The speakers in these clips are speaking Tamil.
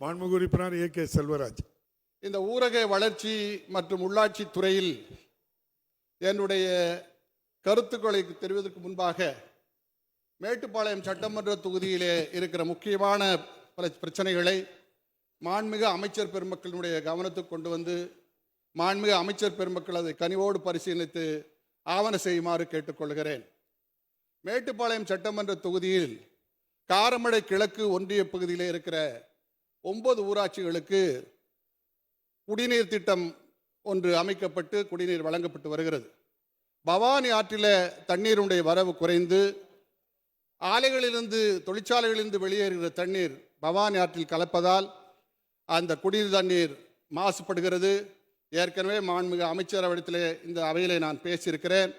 மாண்புமிகு உறுப்பினர் ஏ கே செல்வராஜ். இந்த ஊரக வளர்ச்சி மற்றும் உள்ளாட்சி துறையில் என்னுடைய கருத்துக்களை தெரிவதற்கு முன்பாக மேட்டுப்பாளையம் சட்டமன்ற தொகுதியிலே இருக்கிற முக்கியமான பல பிரச்சனைகளை மாண்மிகு அமைச்சர் பெருமக்களினுடைய கவனத்துக்கு கொண்டு வந்து மாண்மிகு அமைச்சர் பெருமக்கள் அதை கனிவோடு பரிசீலித்து ஆவண செய்யுமாறு கேட்டுக்கொள்கிறேன். மேட்டுப்பாளையம் சட்டமன்ற தொகுதியில் காரமடை கிழக்கு ஒன்றிய பகுதியில் இருக்கிற ஒன்பது ஊராட்சிகளுக்கு குடிநீர் திட்டம் ஒன்று அமைக்கப்பட்டு குடிநீர் வழங்கப்பட்டு வருகிறது. பவானி ஆற்றில் தண்ணீருடைய வரவு குறைந்து ஆலைகளிலிருந்து தொழிற்சாலைகளிலிருந்து வெளியேறுகிற தண்ணீர் பவானி ஆற்றில் கலப்பதால் அந்த குடிநீர் தண்ணீர் மாசுபடுகிறது. ஏற்கனவே மாண்புமிகு அமைச்சரவிடத்திலே இந்த அவையிலே நான் பேசியிருக்கிறேன்.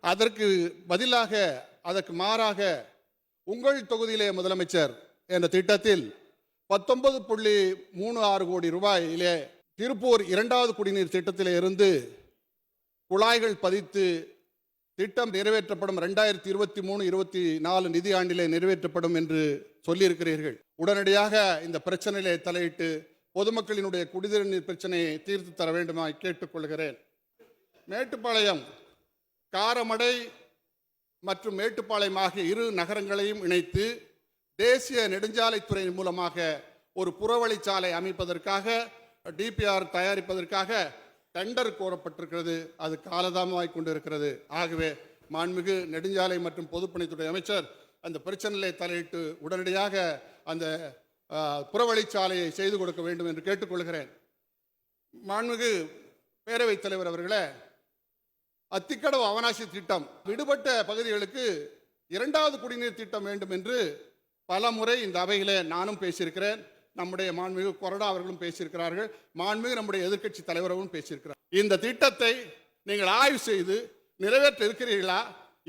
அதற்கு பதிலாக அதற்கு மாறாக உங்கள் தொகுதியிலே முதலமைச்சர் என்ற திட்டத்தில் பத்தொன்பது புள்ளி மூணு ஆறு கோடி ரூபாயிலே திருப்பூர் இரண்டாவது குடிநீர் திட்டத்தில் இருந்து குழாய்கள் பதித்து திட்டம் நிறைவேற்றப்படும் ரெண்டாயிரத்தி இருபத்தி மூணு இருபத்தி நாலு நிதியாண்டிலே நிறைவேற்றப்படும் என்று சொல்லியிருக்கிறீர்கள். உடனடியாக இந்த பிரச்சனையிலே தலையிட்டு பொதுமக்களினுடைய குடிநீர் நீர் பிரச்சனையை தீர்த்து தர வேண்டுமா கேட்டுக்கொள்கிறேன். மேட்டுப்பாளையம் காரமடை மற்றும் மேட்டுப்பாளையம் ஆகிய இரு நகரங்களையும் இணைத்து தேசிய நெடுஞ்சாலைத்துறை மூலமாக ஒரு புறவழிச்சாலை அமைப்பதற்காக டிபிஆர் தயாரிப்பதற்காக டெண்டர் கோரப்பட்டிருக்கிறது. அது காலதாமமாய் கொண்டிருக்கிறது. ஆகவே மாண்புமிகு நெடுஞ்சாலை மற்றும் பொதுப்பணித்துறை அமைச்சர் அந்த பிரச்சனையை தலையிட்டு உடனடியாக அந்த புறவழிச்சாலையை செய்து கொடுக்க வேண்டும் என்று கேட்டுக்கொள்கிறேன். மாண்புமிகு பேரவைத் தலைவர் அவர்களே அத்திக்கடவு அவனாசி திட்டம் விடுபட்ட பகுதிகளுக்கு இரண்டாவது குடிநீர் திட்டம் வேண்டும் என்று பல முறை இந்த அவையிலே நானும் பேசியிருக்கிறேன் நம்முடைய மாண்புமிகு கொறடா அவர்களும் பேசியிருக்கிறார்கள் மாண்புமிகு நம்முடைய எதிர்க்கட்சி தலைவர்களும் பேசியிருக்கிறார். இந்த திட்டத்தை நீங்கள் ஆய்வு செய்து நிறைவேற்ற இருக்கிறீர்களா?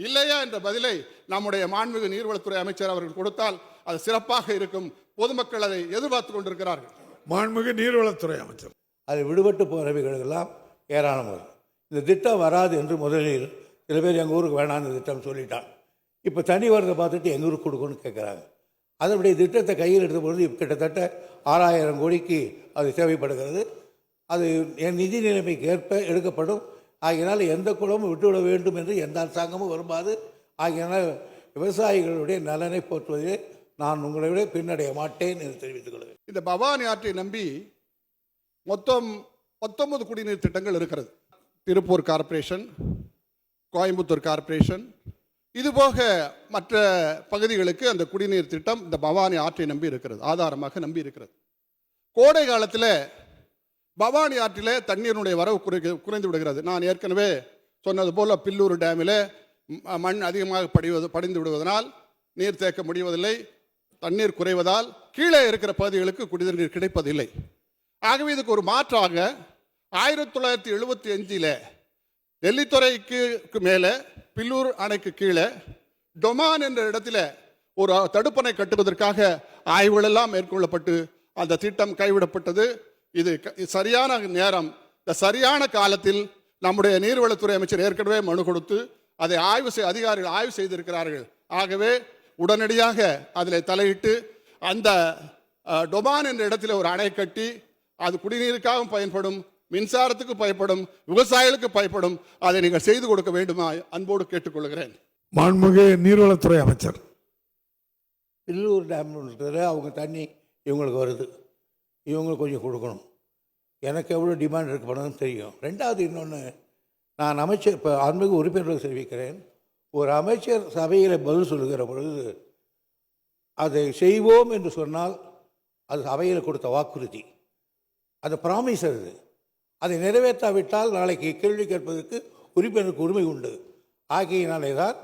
இல்லையா என்ற பதிலை நம்முடைய மாண்புமிகு நீர்வளத்துறை அமைச்சர் அவர்கள் கொடுத்தால் அது சிறப்பாக இருக்கும். பொதுமக்கள் அதை எதிர்பார்த்து கொண்டிருக்கிறார்கள். மாண்புமிகு நீர்வளத்துறை அமைச்சர். அது விடுபட்டு போகிறவைகளெல்லாம் ஏராளம் வரும். இந்த திட்டம் வராது என்று முதலில் சில பேர் எங்கள் ஊருக்கு வேணாம் இந்த திட்டம் சொல்லிட்டான் இப்போ தனி வரதை பார்த்துட்டு எங்கள் ஊருக்கு கொடுக்கணும்னு கேட்குறாங்க அதனுடைய திட்டத்தை கையில் எடுத்த பொழுது கிட்டத்தட்ட ஆறாயிரம் கோடிக்கு அது தேவைப்படுகிறது. அது என் நிதி நிலைமைக்கு ஏற்ப எடுக்கப்படும். ஆகையினால் எந்த குளமும் விட்டுவிட வேண்டும் என்று எந்த அரசாங்கமும் விரும்பாது. ஆகையினால் விவசாயிகளுடைய நலனை போற்றுவதிலே நான் உங்களை விட பின்னடைய மாட்டேன் என்று தெரிவித்துக் கொள்கிறேன். இந்த பவானி ஆற்றை நம்பி மொத்தம் பத்தொன்பது குடிநீர் திட்டங்கள் இருக்கிறது. திருப்பூர் கார்ப்பரேஷன் கோயம்புத்தூர் கார்ப்பரேஷன் இதுபோக மற்ற பகுதிகளுக்கு அந்த குடிநீர் திட்டம் இந்த பவானி ஆற்றை நம்பி இருக்கிறது ஆதாரமாக நம்பி இருக்கிறது. கோடை காலத்தில் பவானி ஆற்றிலே தண்ணீரினுடைய வரவு குறை குறைந்து விடுகிறது. நான் ஏற்கனவே சொன்னது போல் பில்லூர் டேமில் ம- மண் அதிகமாக படிவது படிந்து விடுவதனால் நீர் தேக்க முடிவதில்லை. தண்ணீர் குறைவதால் கீழே இருக்கிற பகுதிகளுக்கு குடிநீர் கிடைப்பதில்லை. ஆகவே இதுக்கு ஒரு மாற்றாக ஆயிரத்தி தொள்ளாயிரத்தி எழுபத்தி அஞ்சில் நெல்லித்துறைக்கு மேலே பில்லூர் அணைக்கு கீழே டொமான் என்ற இடத்துல ஒரு தடுப்பணை கட்டுவதற்காக ஆய்வுகள் எல்லாம் மேற்கொள்ளப்பட்டு அந்த திட்டம் கைவிடப்பட்டது. இது க- இது சரியான நேரம். இந்த சரியான காலத்தில் நம்முடைய நீர்வளத்துறை அமைச்சர் ஏற்கனவே மனு கொடுத்து அதை ஆய்வு செய் அதிகாரிகள் ஆய்வு செய்திருக்கிறார்கள். ஆகவே உடனடியாக அதில் தலையிட்டு அந்த டொமான் என்ற இடத்துல ஒரு அணை கட்டி அது குடிநீருக்காகவும் பயன்படும் மின்சாரத்துக்கு பயப்படும் விவசாயிகளுக்கு பயப்படும் அதை நீங்கள் செய்து கொடுக்க வேண்டுமா? அன்போடு கேட்டுக்கொள்கிறேன். மாண்புமிகு நீர்வளத்துறை அமைச்சர். பில்லூர் டேம் அவங்க தண்ணி இவங்களுக்கு வருது. இவங்களுக்கு கொஞ்சம் கொடுக்கணும். எனக்கு எவ்வளோ டிமாண்ட் இருக்கு தெரியும். ரெண்டாவது இன்னொன்று நான் அமைச்சர் இப்போ ஆன்மீக உறுப்பினர்களுக்கு தெரிவிக்கிறேன். ஒரு அமைச்சர் சபையில் பதில் சொல்லுகிற பொழுது அதை செய்வோம் என்று சொன்னால் அது சபையில் கொடுத்த வாக்குறுதி. அது ப்ராமிஸ் அது. அதை நிறைவேற்றாவிட்டால் நாளைக்கு கேள்வி கேட்பதற்கு உறுப்பினருக்கு உரிமை உண்டு. ஆகையினாலே தான்